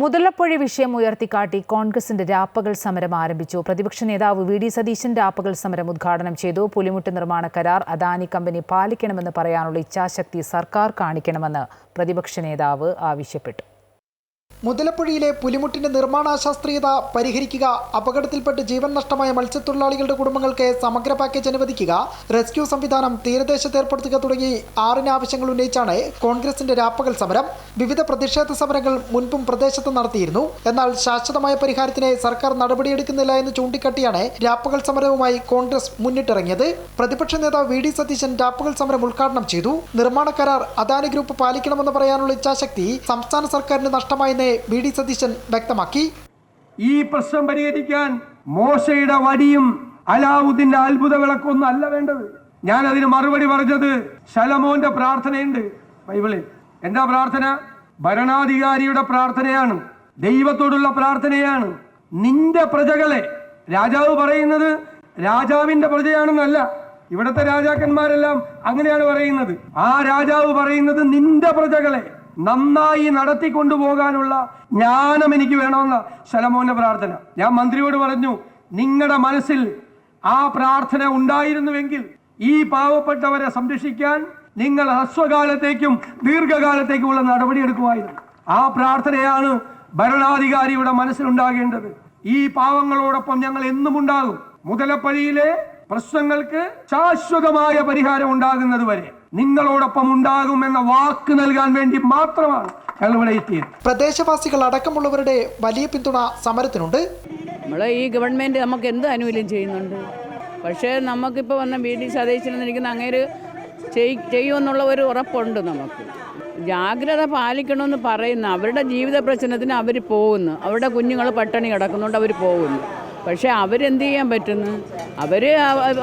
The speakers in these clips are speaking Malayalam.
മുതലപ്പുഴ വിഷയം ഉയർത്തിക്കാട്ടി കോൺഗ്രസിന്റെ രാപ്പകൽ സമരം ആരംഭിച്ചു. പ്രതിപക്ഷ നേതാവ് വി ഡി സതീശൻ രാപ്പകൽ സമരം ഉദ്ഘാടനം ചെയ്തു. പുലിമുട്ട് നിർമ്മാണ കരാർ അദാനി കമ്പനി പാലിക്കണമെന്ന് പറയാനുള്ള ഇച്ഛാശക്തി സർക്കാർ കാണിക്കണമെന്ന് പ്രതിപക്ഷ നേതാവ് ആവശ്യപ്പെട്ടു. മുതലപ്പുഴയിലെ പുലിമുട്ടിന്റെ നിർമ്മാണാശാസ്ത്രീയത പരിഹരിക്കുക അപകടത്തിൽപ്പെട്ട് ജീവൻ നഷ്ടമായ മത്സ്യത്തൊഴിലാളികളുടെ കുടുംബങ്ങൾക്ക് സമഗ്ര പാക്കേജ് അനുവദിക്കുക റെസ്ക്യൂ സംവിധാനം തീരദേശത്ത് ഏർപ്പെടുത്തുക തുടങ്ങി ആറിന് ആവശ്യങ്ങൾ ഉന്നയിച്ചാണ് കോൺഗ്രസിന്റെ രാപ്പകൽ സമരം. വിവിധ പ്രതിഷേധ സമരങ്ങൾ മുൻപും പ്രദേശത്ത് നടത്തിയിരുന്നു. എന്നാൽ ശാശ്വതമായ പരിഹാരത്തിന് സർക്കാർ നടപടിയെടുക്കുന്നില്ല എന്ന് ചൂണ്ടിക്കാട്ടിയാണ് രാപ്പകൽ സമരവുമായി കോൺഗ്രസ് മുന്നിട്ടിറങ്ങിയത്. പ്രതിപക്ഷ നേതാവ് വി ഡി സതീശൻ രാപ്പകൽ സമരം ഉദ്ഘാടനം ചെയ്തു. നിർമ്മാണ കരാർ അദാനി ഗ്രൂപ്പ് പാലിക്കണമെന്ന് പറയാനുള്ള ഇച്ഛാശക്തി സംസ്ഥാന സർക്കാരിന് നഷ്ടമായെന്ന് വി ഡി സതീശൻ വ്യക്തമാക്കി. ഈ പ്രശ്നം പരിഹരിക്കാൻ മോശയുടെ വടിയും അലാവുദ്ദീന്റെ അത്ഭുത വിളക്കൊന്നും അല്ല വേണ്ടത്. ഞാൻ അതിന് മറുപടി പറഞ്ഞത് ശലമോന്റെ പ്രാർത്ഥനയുണ്ട്. ബൈബിളിൽ എന്താ പ്രാർത്ഥന? ഭരണാധികാരിയുടെ പ്രാർത്ഥനയാണ്. ദൈവത്തോടുള്ള പ്രാർത്ഥനയാണ്. നിന്റെ പ്രജകളെ രാജാവ് പറയുന്നത് രാജാവിന്റെ പ്രജയാണെന്നല്ല. ഇവിടുത്തെ രാജാക്കന്മാരെല്ലാം അങ്ങനെയാണ് പറയുന്നത്. ആ രാജാവ് പറയുന്നത് നിന്റെ പ്രജകളെ നന്നായി നടത്തിക്കൊണ്ടുപോകാനുള്ള ജ്ഞാനം എനിക്ക് വേണമെന്ന ശലമോന്റെ പ്രാർത്ഥന. ഞാൻ മന്ത്രിയോട് പറഞ്ഞു നിങ്ങളുടെ മനസ്സിൽ ആ പ്രാർത്ഥന ഉണ്ടായിരുന്നുവെങ്കിൽ ഈ പാവപ്പെട്ടവരെ സംരക്ഷിക്കാൻ നിങ്ങൾ ഹ്രസ്വകാലത്തേക്കും ദീർഘകാലത്തേക്കുമുള്ള നടപടിയെടുക്കുമായിരുന്നു ആ പ്രാർത്ഥനയാണ് ഭരണാധികാരിയുടെ മനസ്സിലുണ്ടാകേണ്ടത്. ഈ പാവങ്ങളോടൊപ്പം ഞങ്ങൾ എന്നും ഉണ്ടാകും മുതലപ്പഴിയിലെ പ്രശ്നങ്ങൾക്ക് ശാശ്വതമായ പരിഹാരം ഉണ്ടാകുന്നത് വരെ നിങ്ങളോടൊപ്പം ഉണ്ടാകും എന്ന വാക്ക് നൽകാൻ വേണ്ടി മാത്രമാണ് ഞങ്ങൾ ഇവിടെ എത്തിയത്. പ്രദേശവാസികൾ അടക്കമുള്ളവരുടെ വലിയ പിന്തുണ സമരത്തിനുണ്ട്. നമ്മളെ ഈ ഗവൺമെന്റ് നമുക്ക് എന്ത് ആനുകൂല്യം ചെയ്യുന്നുണ്ട്? പക്ഷേ നമുക്കിപ്പോൾ വന്ന ബി ഡി സതീശനെന്ന് ഇരിക്കുന്ന അങ്ങേര് ചെയ്യുമെന്നുള്ള ഒരു ഉറപ്പുണ്ട് നമുക്ക്. ജാഗ്രത പാലിക്കണമെന്ന് പറയുന്ന അവരുടെ ജീവിത പ്രശ്നത്തിന് അവർ പോകുന്നു. അവരുടെ കുഞ്ഞുങ്ങൾ പട്ടണി കിടക്കുന്നുണ്ട് അവർ പോകുന്നു. പക്ഷേ അവരെന്ത് ചെയ്യാൻ പറ്റുന്നു? അവർ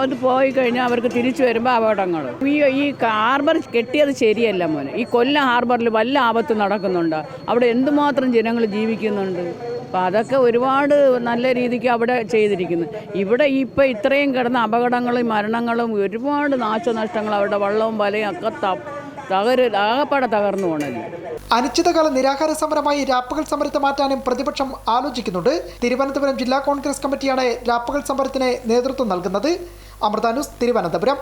അത് പോയി കഴിഞ്ഞാൽ അവർക്ക് തിരിച്ചു വരുമ്പോൾ അപകടങ്ങൾ ഈ ഈ ഹാർബർ കെട്ടിയത് ശരിയല്ല മോനെ. ഈ കൊല്ലം ഹാർബറിൽ വല്ല ആപത്ത് നടക്കുന്നുണ്ട്? അവിടെ എന്തുമാത്രം ജനങ്ങൾ ജീവിക്കുന്നുണ്ട്? അപ്പം അതൊക്കെ ഒരുപാട് നല്ല രീതിക്ക് അവിടെ ചെയ്തിരിക്കുന്നു. ഇവിടെ ഇപ്പോൾ ഇത്രയും കിടന്ന അപകടങ്ങളും മരണങ്ങളും ഒരുപാട് നാശനഷ്ടങ്ങൾ അവരുടെ വള്ളവും വലയും ഒക്കെ തകര് ആകപ്പാടെ തകർന്നു പോകണല്ലോ അനിശ്ചിതകാല നിരാഹാര സമരമായി രാപ്പകൽ സമരത്തെ മാറ്റാനും പ്രതിപക്ഷം ആലോചിക്കുന്നുണ്ട്. തിരുവനന്തപുരം ജില്ലാ കോൺഗ്രസ് കമ്മിറ്റിയാണ് രാപ്പകൽ സമരത്തിന് നേതൃത്വം നൽകുന്നത്. അമൃതാനുസ് തിരുവനന്തപുരം.